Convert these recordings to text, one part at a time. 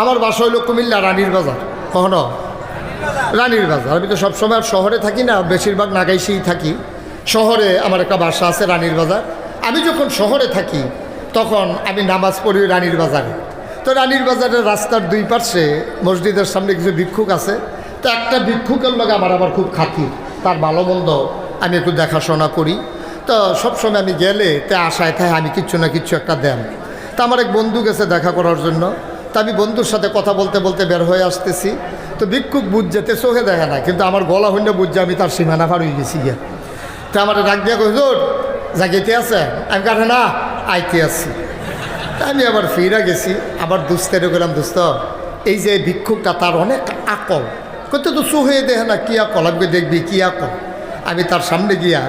আমার বাসা হইল কুমিল্লা, রানীর বাজার। কখনো? রানীর বাজার। আমি তো সবসময় আর শহরে থাকি না, বেশিরভাগ নাগাইশেই থাকি। শহরে আমার একটা বাসা আছে, রানীর বাজার। আমি যখন শহরে থাকি, তখন আমি নামাজ পড়ি রানীর বাজারে। তো রানীর বাজারের রাস্তার দুই পার্শ্বে মসজিদের সামনে কিছু ভিক্ষুক আছে। তো একটা ভিক্ষুকের লগে আমার আবার খুব খাতির তার ভালো মন্দ আমি একটু দেখাশোনা করি। তো সবসময় আমি গেলে তে আশায় থাকে আমি কিচ্ছু না কিচ্ছু একটা দেন। তা আমার এক বন্ধু গেছে দেখা করার জন্য। তা আমি বন্ধুর সাথে কথা বলতে বলতে বের হয়ে আসতেছি। তো ভিক্ষুক বুঝ যেতে চোখে দেখে না, কিন্তু আমার গলা হইলে বুঝছে আমি তার সীমানা পার হয়ে গেছি গিয়া। তো আমার ডাক দিয়া কইজোর জাগিতে আছে? আমি কাঠে না, আইতে আছি। আমি আবার ফিরা গেছি, আবার দুস্তের গেলাম দুস্ত, এই যে ভিক্ষুকটা তার অনেক আকল। কত তো চোখে দেখে না, কি আকল? আমি দেখবি, কি আকল? আমি তার সামনে গিয়া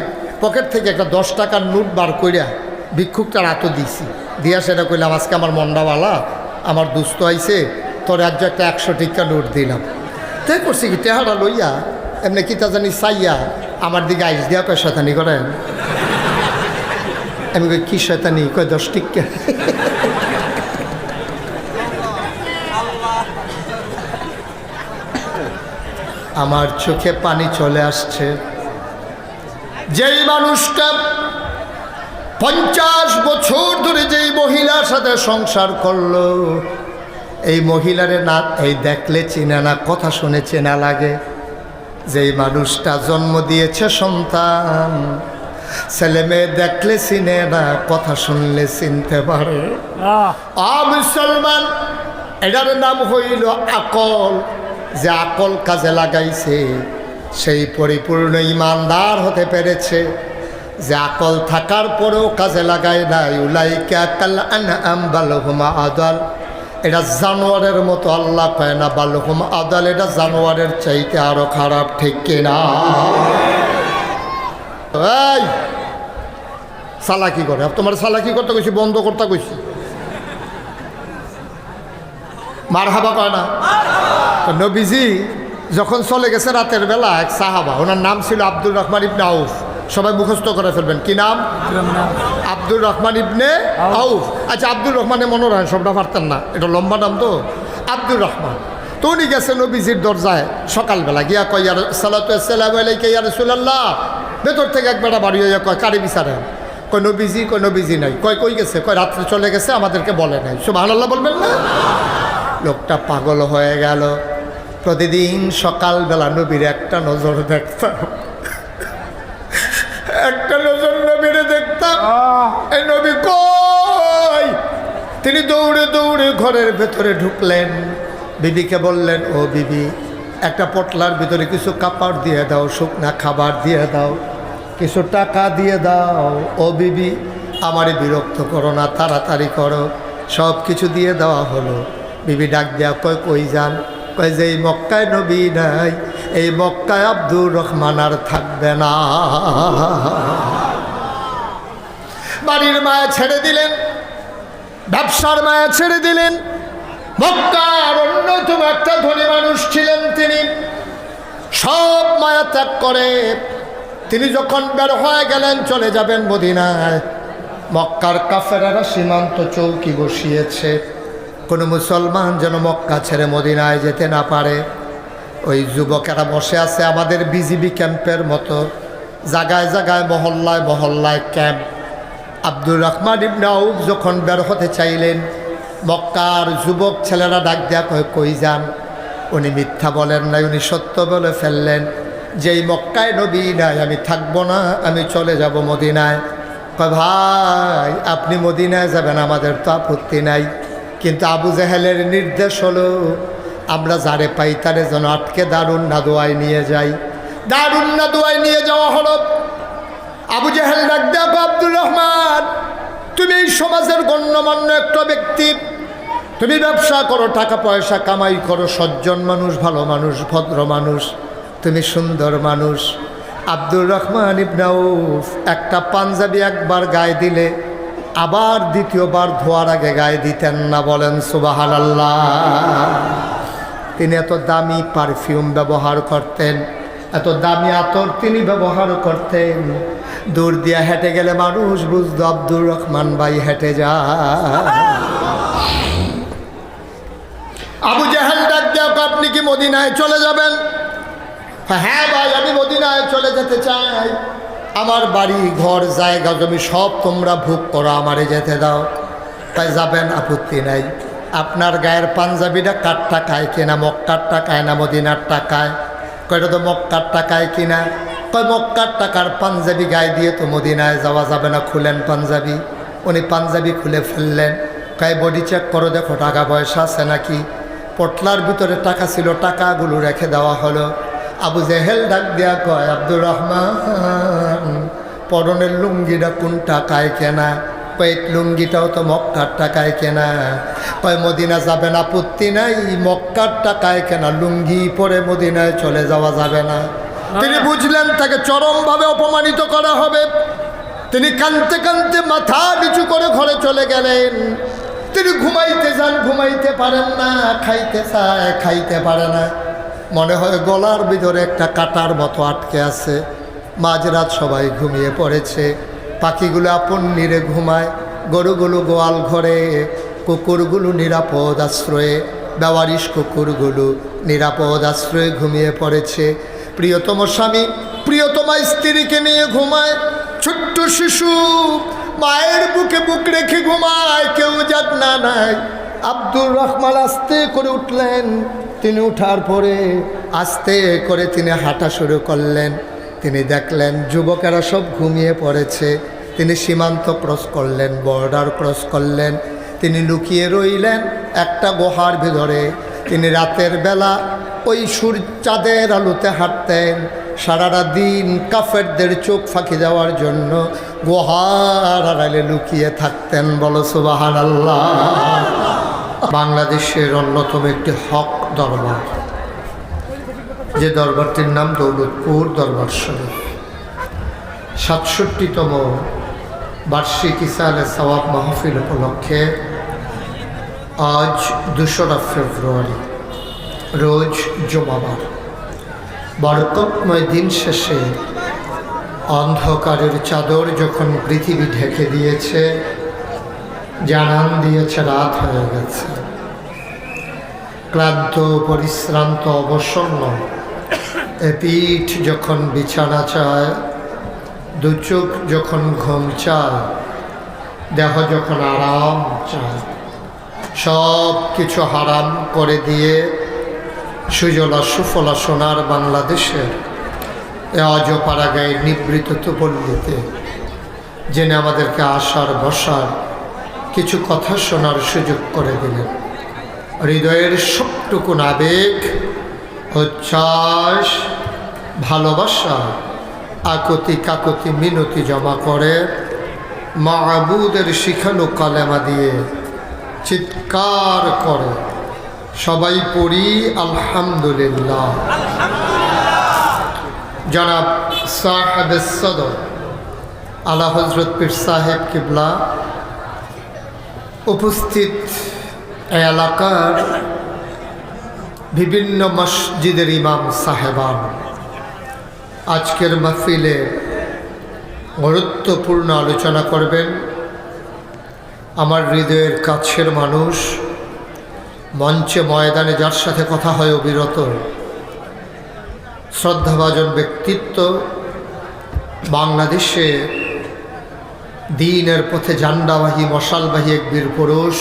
পকেট থেকে একটা দশ টাকার নোট বার কইরা ভিক্ষুকটার আতো দিছি। দিয়া সেটা কইলাম, আজকে আমার মন্ডাওয়ালা আমার দুস্থ আইছে, তোর আজ একটা একশো টিকা নোট দিলাম। তাই করছি কি, টেহারা লইয়া, এমনি কিতা জানি চাইয়া আমার দিকে আইস দিয়া কয় শতানি করেন? আমি কই, কি শতানি কয়, দশ টিকা আমার চোখে পানি চলে আসছে। যেই মানুষটা পঞ্চাশ বছর ধরে যেই মহিলার সাথে সংসার করল এই মহিলারে না এই দেখলে চেনা না কথা শুনে চেনা লাগে যেই মানুষটা জন্ম দিয়েছে সন্তান। ছেলে মেয়ে দেখলে চিনে না কথা শুনলে চিনতে পারে। আ মুসলমান এটার নাম হইল আকল। যে আকল কাজে লাগাইছে সেই পরিপূর্ণ ইমানদার হতে পেরেছে। যে থাকার পরেও কাজে লাগায় নাই, উলাইকা কাল আনআম বালহুমা আদাল। এটা জানোয়ারের মতো আল্লাহ কয় না, বালহুম আদাল, এটা জানোয়ারের চাইতে আরও খারাপ, ঠিক কিনা সালাকি করে। তোমার সালাকি করতে কইছি, বন্ধ করতে কইছি। মার হাবা কয় না? নবীজি যখন চলে গেছে রাতের বেলা, এক সাহাবা, ওনার নাম ছিল আব্দুর রহমান ইবনে আউফ। সবাই মুখস্থ করে ফেলবেন। কি নাম? আব্দুর রহমান ইবনে আউফ। আচ্ছা আব্দুর রহমানে মনে হয় সবটা পারতেন না। এটা লম্বা নাম তো। আব্দুর রহমান। তো উনি গেছে নবীজির দরজায় সকালবেলা। গিয়া কয় ইয়ার সালাতাম আলাইকে ইয়ার রসুল্লাহ ভেতর থেকে এক বেটা বাড়ি হইয়া কয় কারি বিচারেন কয় নবীজি কয় নবীজি নাই। কয় কই গেছে? কয় রাত্রে চলে গেছে আমাদেরকে বলে নাই। সুবাহ আল্লাহ বলবেন না? লোকটা পাগল হয়ে গেল। প্রতিদিন সকালবেলা নবীর একটা নজর দেখতাম একটা নজর দেখতাম এই নবী কই? তিনি দৌড়ে দৌড়ে ঘরের ভেতরে ঢুকলেন। বিবিকে বললেন ও বিবি একটা পটলার ভিতরে কিছু কাপড় দিয়ে দাও শুকনা খাবার দিয়ে দাও কিছু টাকা দিয়ে দাও। ও বিবি আমারে বিরক্ত করো না তাড়াতাড়ি করো। সব কিছু দিয়ে দেওয়া হলো। বিবি ডাক দেয়া কয় কই যান? কয় যে এই মক্কায় নবী নাই এই মক্কায় আব্দুর রহমান আর থাকবে না। বাড়ির মায়া ছেড়ে দিলেন, ব্যবসার মায়া ছেড়ে দিলেন, মক্কার অন্যতম একটা ধনী মানুষ ছিলেন তিনি। সব মায়া ত্যাগ করে তিনি যখন বের হয়ে গেলেন, চলে যাবেন মদিনায়। মক্কার কাফেরারা সীমান্ত চৌকি বসিয়েছে। কোনো মুসলমান যেন মক্কা ছেড়ে মদিনায় যেতে না পারে। ওই যুবকেরা বসে আছে আমাদের বিজিবি ক্যাম্পের মতো। জায়গায় জায়গায় মহল্লায় মহল্লায় ক্যাম্প। আব্দুর রহমান ইবনে আউফ যখন বের হতে চাইলেন, মক্কার যুবক ছেলেরা ডাক দেয়া কয়, কই যান? উনি মিথ্যা বলেন নাই, উনি সত্য বলে ফেললেন, যেই মক্কায় নবী নাই, আমি থাকব না, আমি চলে যাব মদিনায়। কয়, ভাই, আপনি মদিনায় যাবেন, আমাদের তো আপত্তি নাই। কিন্তু আবু জাহেলের নির্দেশ হলো, আমরা যারে পাই তারে যেন আটকে দারুণ না দোয়ায় নিয়ে যাই। দারুণ না দোয়ায় নিয়ে যাওয়া হলো। আবু জাহেল ডাক দেখো আব্দুর রহমান, তুমি এই সমাজের গণ্যমান্য একটা ব্যক্তি। তুমি ব্যবসা করো, টাকা পয়সা কামাই করো, সজ্জন মানুষ, ভালো মানুষ, ভদ্র মানুষ, তুমি সুন্দর মানুষ। আব্দুর রহমান ইবনাউফ একটা পাঞ্জাবি একবার গায়ে দিলে, আবার দ্বিতীয়বার ধোয়ার আগে গায়ে দিতেন না, বলেন সুবাহান তিনি এত দামি পারফিউম ব্যবহার করতেন, এত দামি আতর তিনি ব্যবহার করতেন। দূর দিয়া হেঁটে গেলে মানুষ বুঝতো আব্দুর রহমান ভাই হেঁটে যা আবু জাহেল ডাক দেওয়া আপনি কি মদিনায় চলে যাবেন? হ্যাঁ ভাই, আমি মদিনায় চলে যেতে চাই। আমার বাড়ি, ঘর, জায়গা, জমি সব তোমরা ভোগ করো, আমারে যেতে দাও। তাই যাবেন, আপত্তি নাই। আপনার গায়ের পাঞ্জাবিটা কার টাকায় কেনা? মক্কার টাকায় না মদিনার টাকায়? কয়টা তো মক্কার টাকায় কিনা? কয় মক্কার টাকার পাঞ্জাবি গায়ে দিয়ে তো মদিনায় যাওয়া যাবে না, খুলেন পাঞ্জাবি। উনি পাঞ্জাবি খুলে ফেললেন। কয় বডি চেক করো, দেখো টাকা পয়সা আছে নাকি? পটলার ভিতরে টাকা ছিল, টাকাগুলো রেখে দেওয়া হলো। আবু জেহেল ডাক দেয়া কয়, আব্দুর রহমান, পরনের লুঙ্গিটা কোন টাকায় কেনা? পেট লুঙ্গিটাও তো মক্কার টাকায় কেনা। কয়, মদিনা যাবে না, আপত্তি নাই। মক্কার টাকায় কেনা, লুঙ্গি পরে মদিনায় চলে যাওয়া যাবে না। তিনি বুঝলেন তাকে চরমভাবে অপমানিত করা হবে। তিনি কানতে কানতে মাথা নিচু করে ঘরে চলে গেলেন। তিনি ঘুমাইতে যান, ঘুমাইতে পারেন না, খাইতে চায়, খাইতে পারে না। মনে হয় গলার ভিতরে একটা কাটার মতো আটকে আছে। মাঝরাত সবাই ঘুমিয়ে পড়েছে। পাখিগুলো আপন নিরে ঘুমায়। গরুগুলো গোয়াল ঘরে। কুকুরগুলো নিরাপদ আশ্রয়ে। বেওয়ারিশ কুকুরগুলো নিরাপদ আশ্রয়ে ঘুমিয়ে পড়েছে। প্রিয়তম স্বামী, প্রিয়তমা স্ত্রীকে নিয়ে ঘুমায়। ছোট্ট শিশু মায়ের বুকে বুক রেখে ঘুমায়, কেউ যাক না নাই। আব্দুর রহমান আস্তে করে উঠলেন। তিনি উঠার পরে আস্তে করে তিনি হাঁটা শুরু করলেন। তিনি দেখলেন যুবকেরা সব ঘুমিয়ে পড়েছে। তিনি সীমান্ত ক্রস করলেন, বর্ডার ক্রস করলেন। তিনি লুকিয়ে রইলেন একটা গুহার ভিতরে। তিনি রাতের বেলা ওই সূর্য চাঁদের আলোতে হাঁটতেন সারাটা দিন কাফেরদের চোখ ফাঁকি দেওয়ার জন্য গুহার আড়ালে লুকিয়ে থাকতেন, বলো সুবাহান আল্লাহ বাংলাদেশের অন্যতম একটি হক দরবার, যে দরবারটির নাম দৌলতপুর দরবার শরীফ। সাতষট্টিতম বার্ষিক ইসালে সওয়াব মাহফিল উপলক্ষে আজ দোসরা ফেব্রুয়ারি। রোজ জমাবার। বরকতময় দিন শেষে অন্ধকারের চাদর যখন পৃথিবী ঢেকে দিয়েছে, জানান দিয়েছে, রাত হয়ে গেছে। ক্লান্ত, পরিশ্রান্ত, অবসন্ন, এ পিঠ যখন বিছানা চায়, দু চোখ যখন ঘুম চায়, দেহ যখন আরাম চায় সব কিছু হারাম করে দিয়ে সুজলা সুফলা সোনার বাংলাদেশের। এ অজপাড়াগায় নিবৃত তুপল্লিতে জেনে আমাদেরকে আসার বসার কিছু কথা শোনার সুযোগ করে দিলেন। হৃদয়ের সবটুকুন আবেগ, উচ্ছ্বাস, ভালোবাসা, আকতি কাকতি মিনতি জমা করে মা আবুদের শিখানো কালেমা দিয়ে চিৎকার করে। সবাই পড়ি আলহামদুলিল্লাহ। জনাব সাহেব সদর, আলা হজরত পীর সাহেব কিবলা, উপস্থিত এলাকার বিভিন্ন মসজিদের ইমাম সাহেবান। আজকের মাহফিলে গুরুত্বপূর্ণ আলোচনা করবেন। আমার হৃদয়ের কাছের মানুষ মঞ্চে ময়দানে যার সাথে কথা হয় অবিরত। শ্রদ্ধাভাজন ব্যক্তিত্ব বাংলাদেশে দিনের পথে জান্ডাবাহী মশালবাহী এক বীর পুরুষ,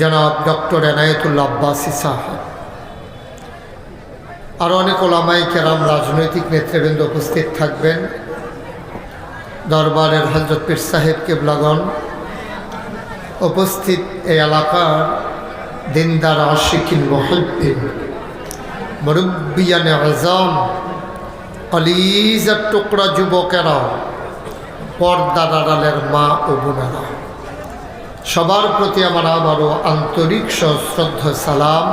জনাব ডক্টর এনায়েতুল্লা আব্বাসী সাহেব আরও অনেক ওলামাই কেরাম, রাজনৈতিক নেতৃবৃন্দ উপস্থিত থাকবেন। দরবারের হজরত পীর সাহেব কেবলাগন উপস্থিত এই এলাকার দিনদার আশিকিন মহিদ্দিন মুরব্বিয়ানে আজম, কলিজার টুকরা যুবকেরা, পর্দার আড়ালের মা ও বোনেরা। সবার প্রতি আমার আবারও আন্তরিক সশ্রদ্ধ সালাম।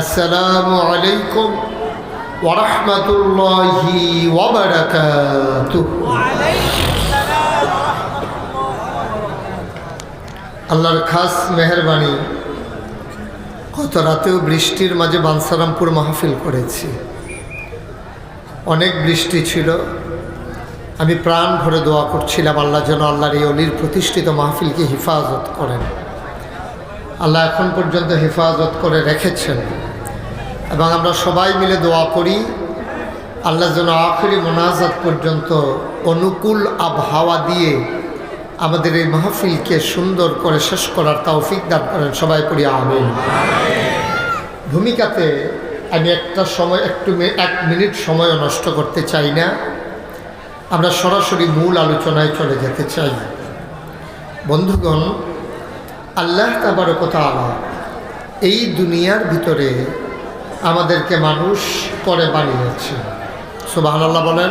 আসসালামু আলাইকুম ওরহমতুল্লাহি আল্লাহর খাস মেহরবানি গত রাতেও বৃষ্টির মাঝে বানসারামপুর মাহফিল করেছি। অনেক বৃষ্টি ছিল। আমি প্রাণ ভরে দোয়া করছিলাম, আল্লাহ যেন আল্লাহর এই অলির প্রতিষ্ঠিত মাহফিলকে হেফাজত করেন। আল্লাহ এখন পর্যন্ত হেফাজত করে রেখেছেন। এবং আমরা সবাই মিলে দোয়া করি, আল্লাহ যেন আখরি মোনাজাত পর্যন্ত অনুকূল আবহাওয়া দিয়ে আমাদের এই মাহফিলকে সুন্দর করে শেষ করার তৌফিক দান করেন। সবাই করি আমিন। ভূমিকাতে আমি একটা সময়, একটু এক মিনিট সময়ও নষ্ট করতে চাই না। আমরা সরাসরি মূল আলোচনায় চলে যেতে চাই। বন্ধুগণ, আল্লাহ তাবার কথা আলা এই দুনিয়ার ভিতরে আমাদেরকে মানুষ করে বানিয়েছে। সুবাহান আল্লাহ বলেন।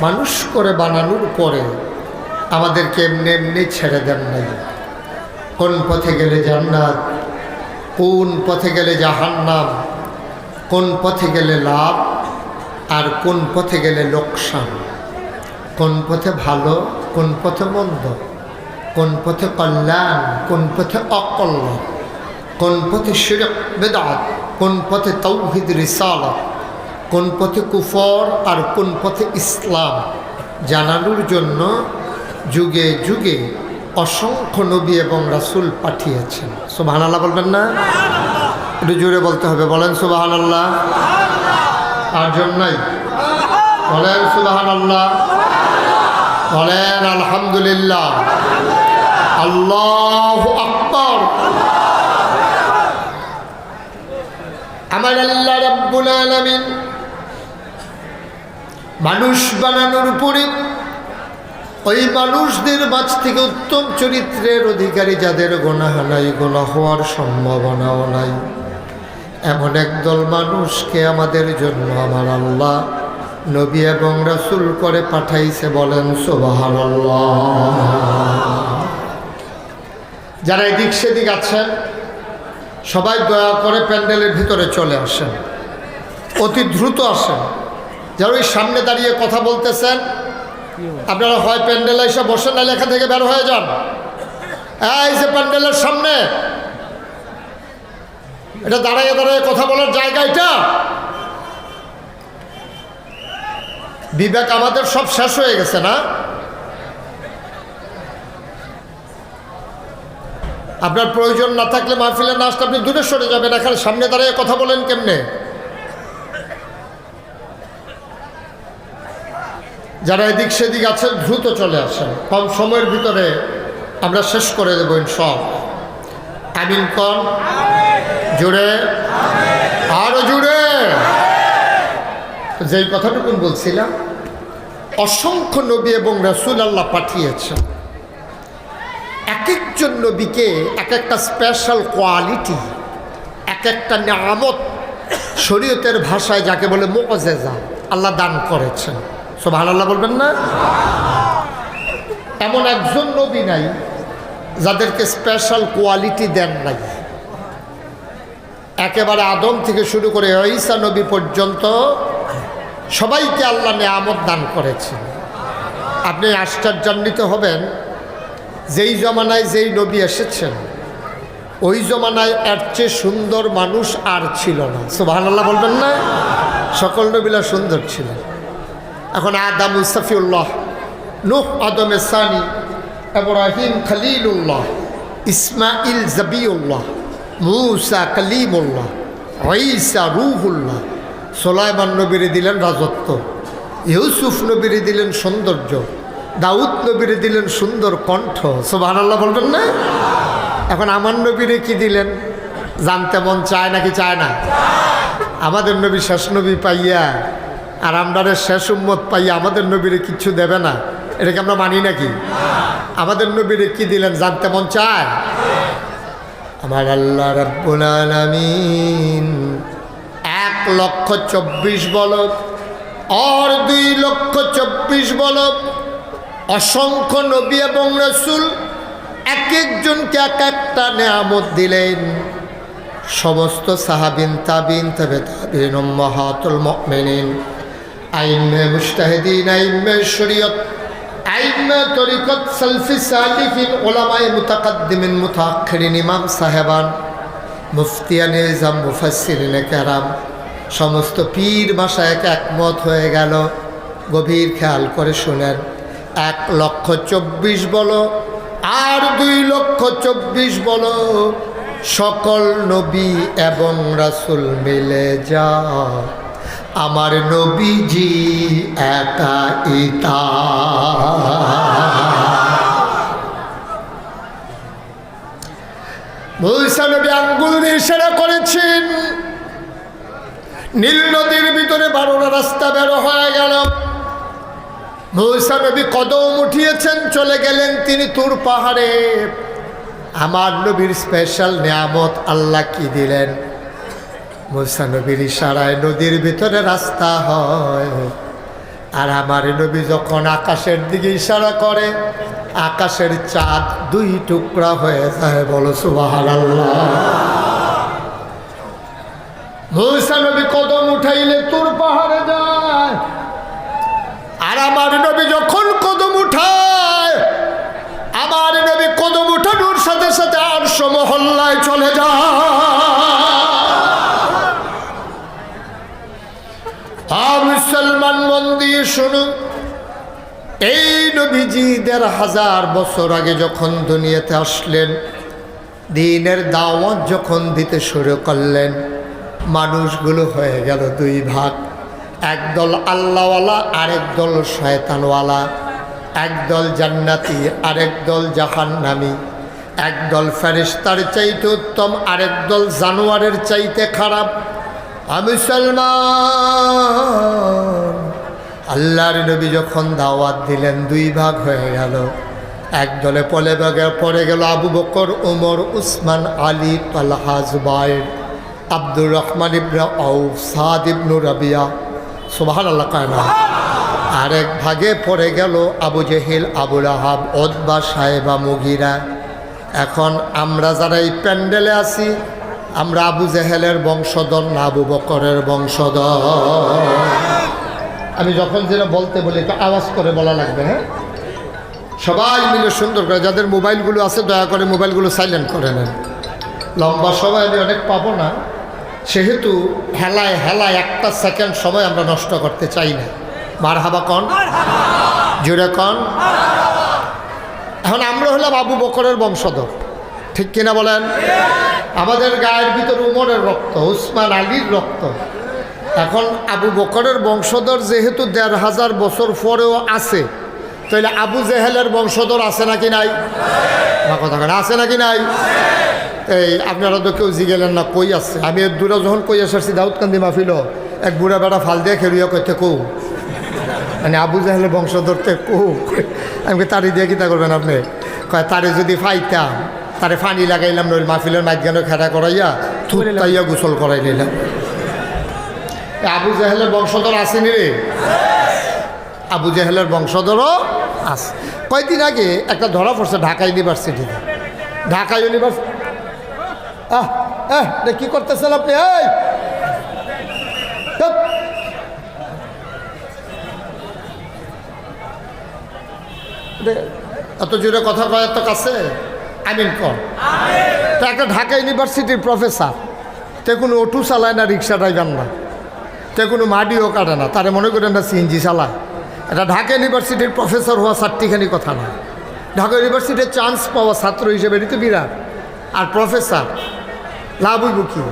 মানুষ করে বানানোর পরে আমাদেরকে এমনি এমনি ছেড়ে দেন নাই কোন পথে গেলে জান্নাত কোন পথে গেলে জাহান্নাম কোন পথে গেলে লাভ আর কোন পথে গেলে লোকসান কোন পথে ভালো কোন পথে মন্দ কোন পথে কল্যাণ কোন পথে অকল্যাণ কোন পথে শিরক বেদাত কোন পথে তৌহিদ রিসালত কোন পথে কুফর আর কোন পথে ইসলাম জানানোর জন্য যুগে যুগে অসংখ্য নবী এবং রাসূল পাঠিয়েছেন। সুবাহান আল্লাহ বলবেন না? একটু জোরে বলতে হবে। বলেন সুবাহান আল্লাহ আর জন্যই। বলেন সুবাহান আল্লাহ বলেন আলহামদুলিল্লাহ। আল্লাহ আকবর। আমার আল্লাহ রব্বুল আলামিন মানুষ বানানোর উপরে ওই মানুষদের মাঝ থেকে উত্তম চরিত্রের অধিকারী যাদের গোনাহ নাই গোনা হওয়ার সম্ভাবনাও নাই। এমন একদল মানুষকে আমাদের জন্য আমার আল্লাহ, নবী এবং রাসুল করে পাঠাইছে বলেন, সুবহানাল্লাহ। যারা এদিক সেদিক আছেন, সবাই দয়া করে প্যান্ডেলের ভিতরে চলে আসেন। অতি দ্রুত আসেন। যারা ওই সামনে দাঁড়িয়ে কথা বলতেছেন আপনারা হয় প্যান্ডেলে এসে বসেন না লেখা থেকে বের হয়ে যান। এই যে প্যান্ডেলের সামনে। এটা দাঁড়াইয়ে দাঁড়াইয়ে কথা বলার জায়গা এটা। বিবেক আমাদের সব শেষ হয়ে গেছে না? আপনার প্রয়োজন না থাকলে মাহফিলে না আপনি দূরে সরে যাবেন, এখানে সামনে দাঁড়িয়ে কথা বলেন কেমনে? যারা এদিক সেদিক আছেন, দ্রুত চলে আসেন। কম সময়ের ভিতরে আমরা শেষ করে দেবো সব আমিন কন? জুড়ে? আরও জুড়ে? যেই কথাটুকু বলছিলাম, অসংখ্য নবী এবং রসুল আল্লাহ পাঠিয়েছেন। এক একজন নবীকে এক একটা স্পেশাল কোয়ালিটি এক একটা নামত শরীয়তের ভাষায় যাকে বলে মোকজেজা আল্লাহ দান করেছেন। সব আল্লাহ বলবেন না? এমন একজন নবী নাই যাদেরকে স্পেশাল কোয়ালিটি দেন নাই। একেবারে আদম থেকে শুরু করে ঈসা নবী পর্যন্ত সবাইকে আল্লাহ নেয়ামত দান করেছেন। আপনি আশ্চর্যান্বিত হবেন, যেই জমানায় যেই নবী এসেছেন, ওই জমানায় এর চেয়ে সুন্দর মানুষ আর ছিল না। সুবহানাল্লাহ বলবেন না? সকল নবীরা সুন্দর ছিলেন। এখন আদাম সফিউল্লাহ, নুহ আদমে সানি, এব্রাহিম খলিলুল্লাহ ইসমাইল জবিউল্লাহ, মুসা কলিমুল্লাহ, ঈসা রুহুল্লাহ, সোলাইমান নবীরে দিলেন রাজত্ব, ইউসুফ নবীরে দিলেন সৌন্দর্য, দাউদ নবীরে দিলেন সুন্দর কণ্ঠ সোবাহান আল্লাহ বলবেন না? এখন আমার নবীরে কি দিলেন? জানতে মন চায় নাকি চায় না? আমাদের নবী শেষ নবী পাইয়া আর আমরারে শেষ উম্মত পাইয়া আমাদের নবীরে কিচ্ছু দেবে না। এটাকে আমরা মানি নাকি? আমাদের নবীরে কি দিলেন জানতে মন চায়? আমার আল্লাহ রাব্বুল এক লক্ষ চব্বিশ বলক, আর দুই লক্ষ চব্বিশ বলক, অসংখ্য নবী এবং রসুল এক একজনকে এক একটা নেয়ামত দিলেন। সমস্ত সাহাবিন তাবিন তবে তাবিন মহাতুল মিনিন আইমে মুস্তাহিদিন আইমে শরীয়ত, আইমে তরিকত সালফি সালিফিন ওলামায়ে মুতাকাদ্দিমিন মুতাআখিরিন ইমাম সাহেবান, মুফতিয়ানে নিজাম মুফাসসিরিনে কেরাম, সমস্ত পীর ভাষা এক একমত হয়ে গেল। গভীর খেয়াল করে শুনেন, এক লক্ষ চব্বিশ বলো আর দুই লক্ষ চব্বিশ বলো, সকল নবী এবং রাসুল মিলে যা আমার নবীজি একা ইতা। মৌসা নবী, আঙ্গুল ইশারা করেছেন। নীল নদীর ভিতরে বারোটা রাস্তা বেরো হয়ে গেল। মৌসা নবী, কদম উঠিয়েছেন, চলে গেলেন তিনি তুর পাহাড়ে। আমার নবীর স্পেশাল নিয়ামত আল্লাহ কি দিলেন? মৌসা নবীর ইশারায় নদীর ভিতরে রাস্তা হয়। আর আমার নবী যখন আকাশের দিকে ইশারা করে, আকাশের চাঁদ দুই টুকরা হয়ে যায়, বলো সুবাহ নবী কদম উঠাইলে তোর পাহাড়ে যায়। আর আমার নবী যখন কদম উঠায়, আমার নবী কদম উঠানোর সাথে সাথে আর সমহল্লায় চলে যায় আ মুসলমান মন শুনুন এই নবীজি দেড় হাজার বছর আগে যখন দুনিয়াতে আসলেন, দিনের দাওয়াত যখন দিতে শুরু করলেন, মানুষগুলো হয়ে গেল দুই ভাগ। একদল আল্লাহওয়ালা, আরেক দল শয়তানওয়ালা। একদল জান্নাতি, আরেক দল জাহান্নামি। একদল ফেরিস্তার চাইতে উত্তম, আরেক দল জানোয়ারের চাইতে খারাপ। আমি সলমান আল্লাহর নবী যখন দাওয়াত দিলেন, দুই ভাগ হয়ে গেল। এক দলে পলে বাগে পড়ে গেল আবু বকর ওমর উসমান, আলী, তালহা, জুবাইর, আব্দুর রহমান ইবরা ও সাদ ইবনু রাবিয়া। সুবাহান আল্লাহ কায়না আরেক ভাগে পড়ে গেল আবু জেহিল আবুল আহাব ওদবা সাহেবা, মুগিরা। এখন আমরা যারা এই প্যান্ডেলে আছি, আমরা আবু জেহেলের বংশধর না আবু বকরের বংশধর। আমি যখন যেটা বলতে বলি, একটু আওয়াজ করে বলা লাগবে হ্যাঁ? সবাই মিলে সুন্দর করে, যাদের মোবাইলগুলো আছে, দয়া করে মোবাইলগুলো সাইলেন্ট করে নেন। লম্বা সময় আমি অনেক পাবো না, সেহেতু হেলায় হেলায় একটা সেকেন্ড সময় আমরা নষ্ট করতে চাই না। মার হাবা কন জুড়ে কন। এখন আমরা হলাম আবু বকরের বংশধর, ঠিক কিনা বলেন? আমাদের গায়ের ভিতর উমরের রক্ত, উসমান আলীর রক্ত। এখন আবু বকরের বংশধর যেহেতু দেড় হাজার বছর পরেও আছে তাহলে আবু জেহেলের বংশধর আছে নাকি নাই? কথা আছে নাকি নাই? এই আপনারা তো কেউ জিগেলেন না কই আছে? আমি এর দূরে যখন কই এসেছি দাউদকান্দি মাহফিল এক বুড়া বেড়া ফাল দিয়ে খেলুয়া কইতে কৌ মানে আবু জাহেলের বংশধর তে কৌ আমি তারি দিয়ে কিতা করবেন আপনি? কয় তারে যদি ফাইতাম তারে ফানি লাগাইলাম নইল মাহফিলের মাঝখানে খেটা করাইয়া থুতাইয়া গোসল করাই নিলাম আবু জাহেলের বংশধর আসেনি রে। আবু জাহেলের বংশধরও আছে। কয়দিন আগে একটা ধরা পড়ছে ঢাকা ইউনিভার্সিটিতে। ঢাকা ইউনিভার্সিটি আহ কি করতেছেন আপনি? এই! এত জোরে কথা কয় এত কাছে? আমিন কর। তা একটা ঢাকা ইউনিভার্সিটির প্রফেসর। তে কোনো অটো চালায় না রিক্সা ড্রাইভার না। তে কোনো মাডিও কাটে না। তারে মনে করেন না সিএনজি চালায় এটা ঢাকা ইউনিভার্সিটির প্রফেসর হওয়া চারটিখানি কথা না। ঢাকা ইউনিভার্সিটির চান্স পাওয়া ছাত্র হিসেবে এটি তো বিরাট। আর প্রফেসর লাভ হইব কি?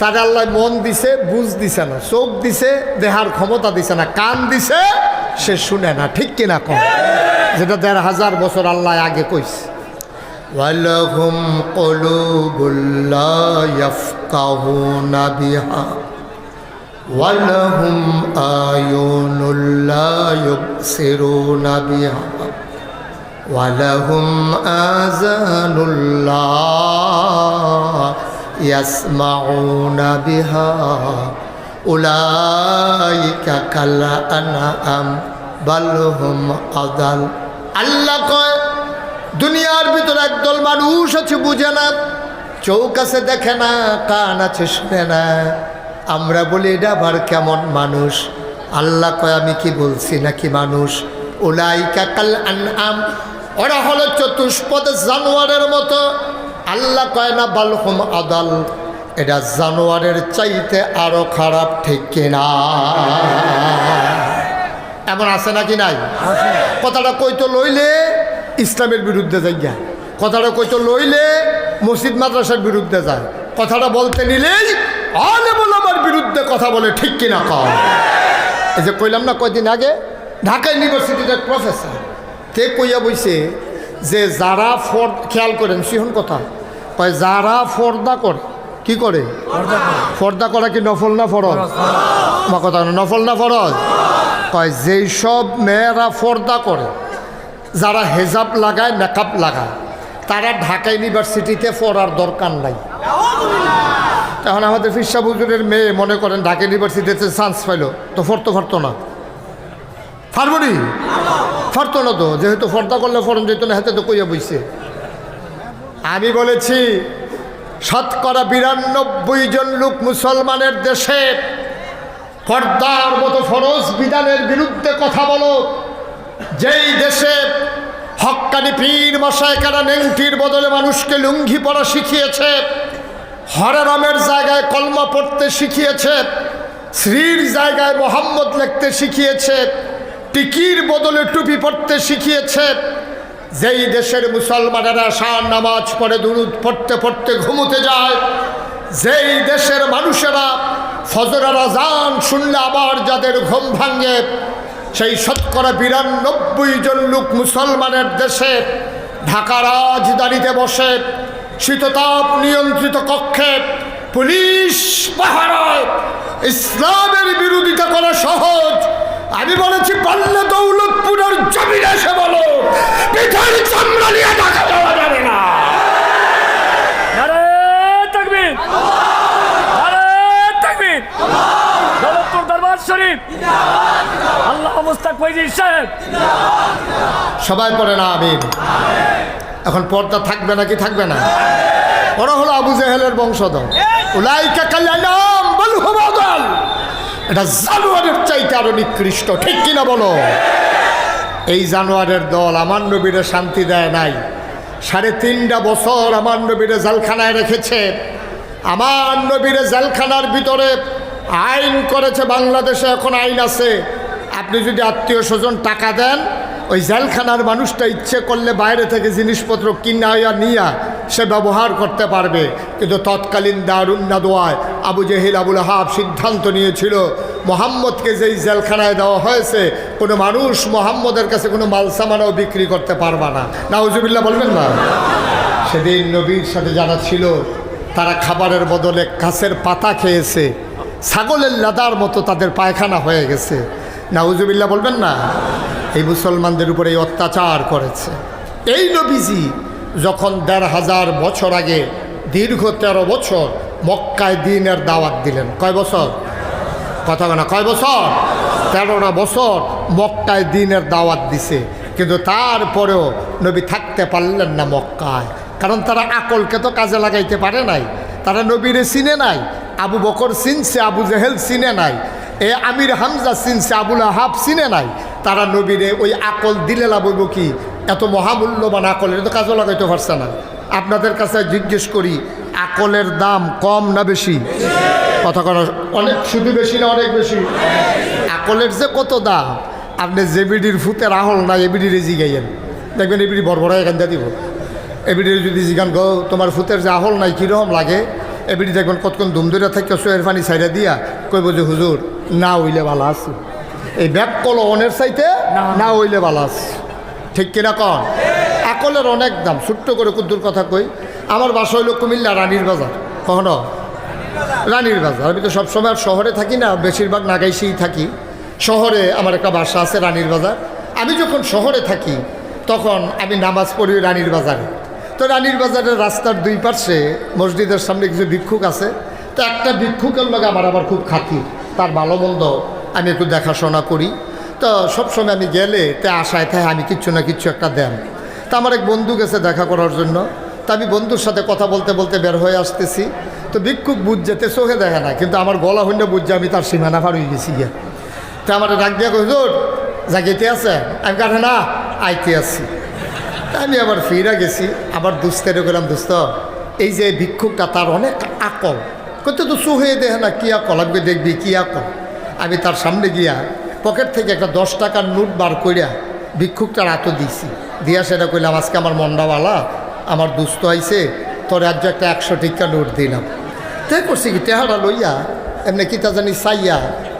তার আল্লাহ মন দিছে, বুঝ দিছে না, চোখ দিছে, দেহার ক্ষমতা দিছে না, কান দিছে, সে শুনে না। ঠিক কিনা কম যেটা দেড় হাজার বছর আল্লাহ আগে কইছে। ওয়ালাহুম কলুবুল্লা ইয়াফকাহুনা বিহা। ولهم آيون لا يبصرون بها ولهم آذان لا يسمعون بها أولئك كالأنعام بل هم أضل আল্লাহ কয় দুনিয়ার ভিতরে একদল মানুষ আছে বুঝে না চৌক আছে দেখে না কান আছে শুনে না আমরা বলি এটা আবার কেমন মানুষ? আল্লাহ কয় আমি কি বলছি নাকি মানুষ? ওলাই কাকাল আম ওরা হলো চতুষ্পদ জানোয়ারের মতো। আল্লাহ কয় না বালহুম আদাল এটা জানোয়ারের চাইতে আরও খারাপ ঠিক কিনা এমন আছে নাকি নাই? কথাটা কইতো লইলে ইসলামের বিরুদ্ধে যাই কথাটা কইতো লইলে মসজিদ মাদ্রাসার বিরুদ্ধে যায়। কথাটা বলতে নিলেই আলে বলে আমার বিরুদ্ধে কথা বলে ঠিক কিনা কম এই যে কইলাম না কয়দিন আগে, ঢাকা ইউনিভার্সিটির এক প্রফেসর তে কইয়া বইছে যে যারা ফর খেয়াল করেন, সিহন কথা, কয় যারা ফর্দা করে, কি করে? ফর্দা করা কি নফল না ফরজ? আমার কথা নফল না ফরজ? কয় যেই সব মেয়েরা ফর্দা করে, যারা হেজাব লাগায়, মেকআপ লাগায়, তারা ঢাকা ইউনিভার্সিটিতে পড়ার দরকার নাই। এখন আমাদের ফিরসা বুজুরের মেয়ে মনে করেন ঢাকা ইউনিভার্সিটিতে চান্স পাইলো, তো ফরতো ফারতো না। ফারবনি ফারতো না তো, যেহেতু ফর্দা করলে ফরন যেত না, হাতে তো কইয়া বইছে। আমি বলেছি, শতকরা বিরানব্বই জন লোক মুসলমানের দেশে, ফর্দার মতো ফরজ বিধানের বিরুদ্ধে কথা বলো। যেই দেশে হক্কানি পীর মশায় কারা নেংটির বদলে মানুষকে লুঙ্গি পরা শিখিয়েছে হরেরামের জায়গায় কলমা পড়তে শিখিয়েছে শ্রীর জায়গায় মোহাম্মদ লিখতে শিখিয়েছে, টিকির বদলে টুপি পড়তে শিখিয়েছে। যেই দেশের মুসলমানেরা শান নামাজ পড়ে, দুরুদ পড়তে পড়তে ঘুমোতে যায়, যেই দেশের মানুষেরা ফজরের আজান শুনলে আবার যাদের ঘুম ভাঙে, সেই শতকরা বিরানব্বই জন লোক মুসলমানের দেশে ঢাকা রাজধানীতে বসে শীততাপ নিয়ন্ত্রিত কক্ষে পুলিশ পাহারায় ইসলামের বিরোধিতা করা সহজ। আমি বলেছি পাল্লা দৌলতপুরের জমিন এসে বলো। পিঠার চামড়া নিয়ে ঢাকা যাওয়া যাবে না। সবাই পড়ে না আমিন। এখন পর্দা থাকবে নাকি থাকবে না? ওরা হলো আবু জেহেলের বংশধর। উলাইকা কাল্যাণাম বল হুমাদল এটা জানোয়ারের চাইতে আরও নিকৃষ্ট, ঠিক কিনা বলো? এই জানোয়ারের দল আমার নবীরে শান্তি দেয় নাই। সাড়ে তিনটা বছর আমার নবীরে জেলখানায় রেখেছে। আমার নবীরে জেলখানার ভিতরে আইন করেছে, বাংলাদেশে এখন আইন আছে। আপনি যদি আত্মীয় স্বজন টাকা দেন ওই জেলখানার মানুষটা ইচ্ছে করলে বাইরে থেকে জিনিসপত্র কিনা নিয়া সে ব্যবহার করতে পারবে। কিন্তু তৎকালীন দারুন্না দোয়ায় আবু জেহিল, আবুল হাব সিদ্ধান্ত নিয়েছিল, মোহাম্মদকে যেই জেলখানায় দেওয়া হয়েছে, কোনো মানুষ মোহাম্মদের কাছে কোনো মালসামানও বিক্রি করতে পারবা না। নাউজুবিল্লাহ, বলবেন না? সেদিন নবীর সাথে যারা ছিল, তারা খাবারের বদলে গাছের পাতা খেয়েছে। ছাগলের লাদার মতো তাদের পায়খানা হয়ে গেছে। নাউজুবিল্লাহ, বলবেন না? এই মুসলমানদের উপরে অত্যাচার করেছে। এই নবীজি যখন দেড় হাজার বছর আগে, দীর্ঘ তেরো বছর মক্কায় দিনের দাওয়াত দিলেন, কয় বছর? কথা না, কয় বছর? তেরোটা বছর মক্কায় দিনের দাওয়াত দিছে, কিন্তু তারপরেও নবী থাকতে পারলেন না মক্কায়। কারণ তারা আকলকে তো কাজে লাগাইতে পারে নাই, তারা নবীরে চিনে নাই, আবু বকর চিনছে, আবু জেহেল চিনে নাই, এ আমির হামজা চিনছে, আবুল আহাব চিনে নাই তারা নবীরে ওই আকল দিলে লাভব কি? এত মহামূল্যবান আকল, এটা তো কাজও লাগাইতে পারছে না। আপনাদের কাছে জিজ্ঞেস করি, আকলের দাম কম না বেশি? কথা করা অনেক শুধু বেশি না অনেক বেশি? আকলের যে কত দাম, আপনি জেবিডির ফুতের আহল না এবিডির জিগাইয়েন। দেখবেন এবিডি বড় এখান দিয়ে দিব। এবিডির যদি জিগান, গো, তোমার ফুতের যে আহল নাই, কীরকম লাগে? এবিডি দেখবেন কতক্ষণ ধুমধুরা থেকে সোয়ের পানি সাইডা দিয়া কইব যে, হুজুর, না হইলে ভালো আছে। এই ব্যাগ কল অনের চাইতে না। হইলে বালাস। ঠিক কিনা কন? আকলের অনেক দাম ছোট্ট করে কুদ্দুর কথা কই। আমার বাসা হইল কুমিল্লা রানীর বাজার। কখনো? রানীর বাজার। আমি তো সবসময় আর শহরে থাকি না বেশিরভাগ নাগাইশেই থাকি। শহরে আমার একটা বাসা আছে রানীর বাজার। আমি যখন শহরে থাকি তখন আমি নামাজ পড়ি রানীর বাজারে। তো রানীর বাজারের রাস্তার দুই পাশে মসজিদের সামনে কিছু ভিক্ষুক আছে। তো একটা ভিক্ষুকের লগে আমার আবার খুব খাতির। তার ভালো মন্দ আমি একটু দেখাশোনা করি। তো সবসময় আমি গেলে তে আশায় থাকে আমি কিচ্ছু না কিচ্ছু একটা দেন। তা আমার এক বন্ধু গেছে দেখা করার জন্য। তা আমি বন্ধুর সাথে কথা বলতে বলতে বের হয়ে আসতেছি। তো ভিক্ষুক বুঝ যেতে চোখে দেখে না, কিন্তু আমার গলা হইলে বুঝছে আমি তার সীমানা পার হয়ে গেছি গিয়া। তা আমার ডাক দিয়া কহিদুর জাগিতে আছে? আমি কাঠে না, আইতে আছি আমি আবার ফিরা গেছি, আবার দুস্তেরে গেলাম দুস্ত, এই যে ভিক্ষুকটা তার অনেক আকল। কত তো চোখে দেখে না, কি আকল? আমি দেখবি, কি আকল? আমি তার সামনে গিয়া পকেট থেকে একটা দশ টাকার নোট বার করিয়া ভিক্ষুকটার আতো দিয়েছি দিয়া সেটা কইলাম, আজকে আমার মন্ডাওয়ালা, আমার দুস্থ আইছে, তোর রাজ্য একটা একশো টিকা নোট দিলাম। তাই করছি কি টেহারা লইয়া এমনি কি তা জানি চাইয়া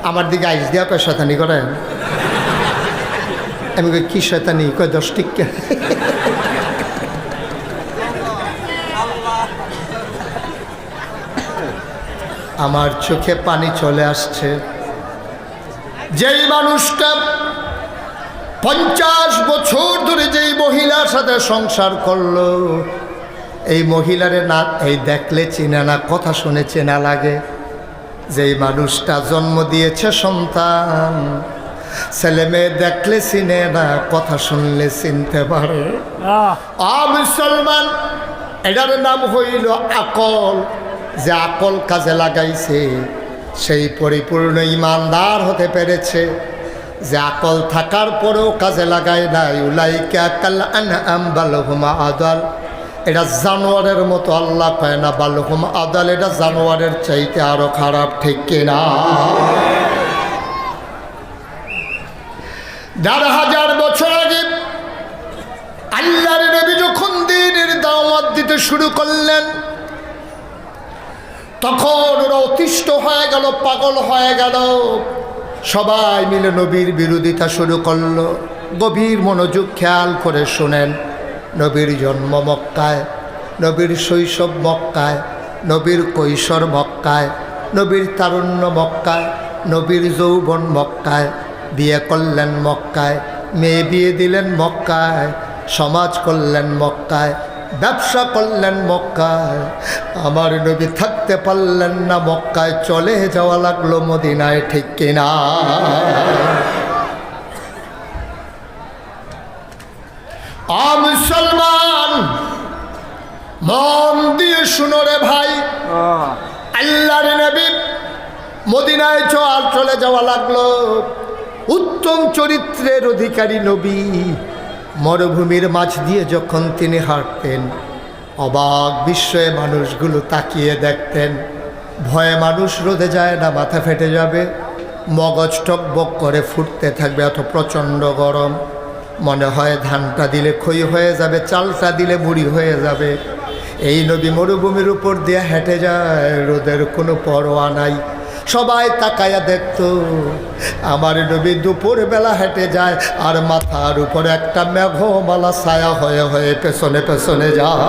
আমার দিকে আইস দিয়া কয়, শয়তানি করেন? আমি কই, কি শয়তানি? কয়, দশ টিকা আমার চোখে পানি চলে আসছে। যেই মানুষটা পঞ্চাশ বছর ধরে যেই মহিলার সাথে সংসার করল এই মহিলারে না এই দেখলে চেনা না কথা শুনে চেনা লাগে যেই মানুষটা জন্ম দিয়েছে সন্তান। ছেলে মেয়ে দেখলে চিনে না কথা শুনলে চিনতে পারে। আ মুসলমান এটার নাম হইল আকল। যে আকল কাজে লাগাইছে। সেই পরিপূর্ণ ইমানদার হতে পেরেছে যে আকল থাকার পরেও কাজে লাগায় নাই। উলাইকা কাল আনআম বালহুমা আদাল। এটা জানোয়ারের মতো আল্লাহ পায় না, বালহুম আদাল, এটা জানোয়ারের চাইতে আরও খারাপ, ঠিক কিনা দেড় হাজার বছর আগে আল্লাহর যখন দিনের দাওয়াত দিতে শুরু করলেন তখন ওরা অতিষ্ঠ হয়ে গেল, পাগল হয়ে গেল। সবাই মিলে নবীর বিরোধিতা শুরু করল। গভীর মনোযোগ খেয়াল করে শোনেন, নবীর জন্ম মক্কায়, নবীর শৈশব মক্কায়, নবীর কৈশোর মক্কায়, নবীর তারুণ্য মক্কায়, নবীর যৌবন মক্কায়, বিয়ে করলেন মক্কায়, মেয়ে বিয়ে দিলেন মক্কায়, সমাজ করলেন মক্কায় ব্যবসা করলেন মক্কায়। আমার নবী থাকতে পারলেন না, মক্কায় চলে যাওয়া লাগল মদিনায়, ঠিক কিনা? মুসলমান, মন দিয়ে শুনো রে ভাই। আল্লাহর নবী মদিনায় চল চলে যাওয়া লাগল। উত্তম চরিত্রের অধিকারী নবী। মরুভূমির মাঝ দিয়ে যখন তিনি হাঁটতেন, অবাক বিস্ময়ে মানুষগুলো তাকিয়ে দেখতেন। ভয়ে মানুষ রোদে যায় না, মাথা ফেটে যাবে, মগজ টকবক করে ফুটতে থাকবে এত প্রচণ্ড গরম। মনে হয় ধানটা দিলে ক্ষয় হয়ে যাবে, চালটা দিলে মুড়ি হয়ে যাবে। এই নদী মরুভূমির উপর দিয়ে হেঁটে যায়, রোদের কোনো পরোয়া নাই। সবাই তাকায়া দেখত। আমার নবী দুপুর বেলা হেঁটে যায় আর মাথার উপর একটা মেঘমালা ছায়া হয়ে হয়ে পেছনে পেছনে যায়।